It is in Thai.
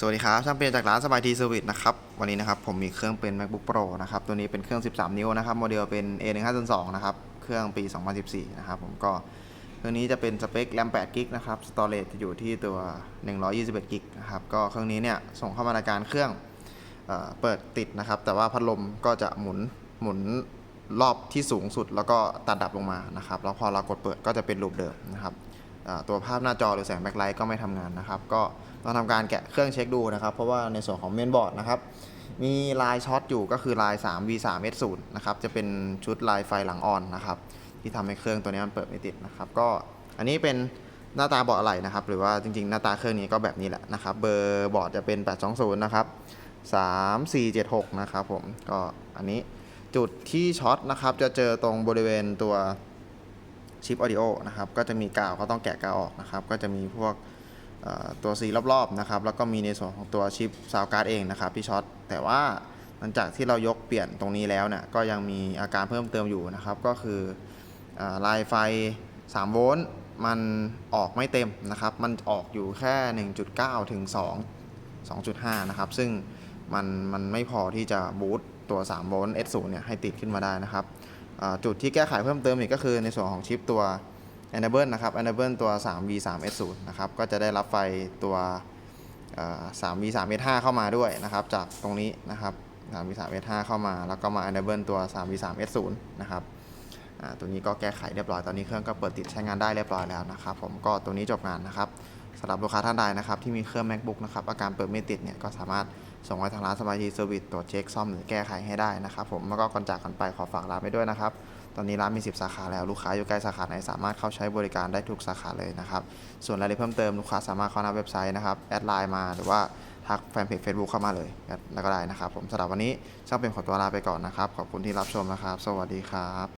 สวัสดีครับ ช่างเป็นจากร้านสบายทีเซอร์วิสนะครับ วันนี้นะครับผมมีเครื่องเป็น macbook pro นะครับ ตัวนี้เป็นเครื่อง 13 นิ้วนะครับ โมเดลเป็น a 1 5 2นะครับ เครื่องปี 2014 นะครับ ผมก็เครื่องนี้จะเป็นสเปค RAM 8 g b นะครับ storage จะอยู่ที่ตัว 121 g b นะครับ ก็เครื่องนี้เนี่ยส่งเข้ามาในการเครื่องเอเปิดติดนะครับ แต่ว่าพัดลมก็จะหมุนหมุนรอบที่สูงสุด แล้วก็ตัดดับลงมานะครับ แล้วพอเรากดเปิดก็จะเป็นรูปเดิมนะครับ ตัวภาพหน้าจอหรือแสงแบ็คไลท์ก็ไม่ทำงานนะครับ ก็ต้องทำการแกะเครื่องเช็คดูนะครับ เพราะว่าในส่วนของเมนบอร์ดนะครับมีลายช็อตอยู่ก็คือลาย 3 V3 S0 นะครับ จะเป็นชุดลายไฟหลังออนนะครับ ที่ทำให้เครื่องตัวนี้มันเปิดไม่ติดนะครับ ก็อันนี้เป็นหน้าตาบอร์ดอะไรนะครับ หรือว่าจริงๆ หน้าตาเครื่องนี้ก็แบบนี้แหละนะครับ เบอร์บอร์ดจะเป็น 820 นะครับ 3476 นะครับผม ก็อันนี้จุดที่ช็อตนะครับ จะเจอตรงบริเวณตัว ชิปออดิโอนะครับ ก็จะมีกาวก็ต้องแกะกาวออกนะครับ ก็จะมีพวกตัวสีรอบๆนะครับ แล้วก็มีในส่วนของตัวชิปซาวการ์ดเองนะครับที่ช็อต แต่ว่าหลังจากที่เรายกเปลี่ยนตรงนี้แล้วเนี่ย ก็ยังมีอาการเพิ่มเติมอยู่นะครับ ก็คืออลายไฟ 3 โวลต์ มันออกไม่เต็มนะครับ มันออกอยู่แค่ 1.9 ถึง 2 2.5 นะครับ ซึ่งมันมันไม่พอที่จะบูตตัว 3 โวลต์ S0 เนี่ยให้ติดขึ้นมาได้นะครับ จุดที่แก้ไขเพิ่มเติมอีกก็คือในส่วนของชิปตัว Enable นะครับ Enable ตัว 3V3S0 นะครับ ก็จะได้รับไฟตัว 3V3S5 เข้ามาด้วยนะครับ จากตรงนี้นะครับ 3V3S5 เข้ามา แล้วก็มา Enable ตัว 3V3S0 นะครับตัวนี้ก็แก้ไขเรียบร้อย ตอนนี้เครื่องก็เปิดติดใช้งานได้เรียบร้อยแล้วนะครับ ผมก็ตัวนี้จบงานนะครับ สำหรับลูกค้าท่านใดนะครับที่มีเครื่อง macbook นะครับอาการเปิดไม่ติดเนี่ยก็สามารถส่งไว้ทางร้านสบายทีเซอร์วิสตรวจเช็คซ่อมหรือแก้ไขให้ได้นะครับผมแล้วก็ก่อนจากกันไปขอฝากร้านไปด้วยนะครับ ตอนนี้ร้านมี 10 สาขาแล้วลูกค้าอยู่ใกล้สาขาไหนสามารถเข้าใช้บริการได้ทุกสาขาเลยนะครับ ส่วนรายละเอียดเพิ่มเติมลูกค้าสามารถเข้าหน้าเว็บไซต์นะครับแอดไลน์มาหรือว่าทักแฟนเพจ Facebook เข้ามาเลยแล้วก็ได้นะครับ ผมสำหรับวันนี้ช่างเป็นขอตัวลาไปก่อนนะครับ ขอบคุณที่รับชมนะครับ สวัสดีครับ